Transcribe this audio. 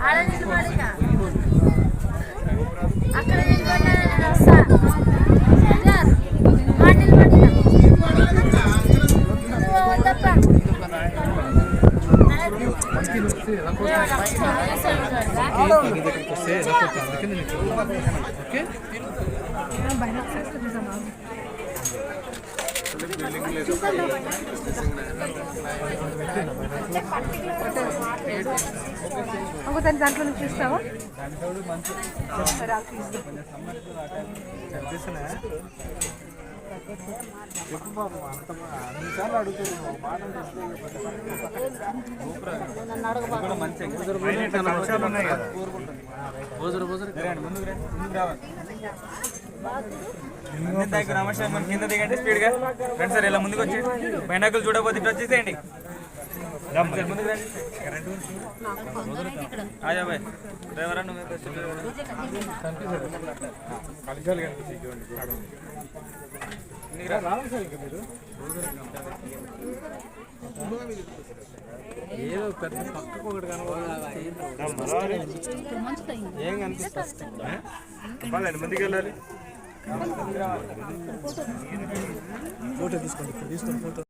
आळंदी మంచి వస్తే ఎలా పోతుంది నీ దగ్గరికి చెప్పు బాబు అంత అందుకే నేను చెప్తాను. ఓకే ఒకసారి దాంట్లో నుంచి చూస్తావా సరే అది కింద దిగండి స్పీడ్గా రండి సార్ ఇలా ముందుకు వచ్చి బైనాకులు చూడబోతే ఇట్లా వచ్చేసేయండి ఏదో పెద్ద పక్కకు ఒకటి ఏం కనిపిస్తుంది ముందుకు వెళ్ళాలి ఫోటో తీసుకోండి తీసుకోండి ఫోటో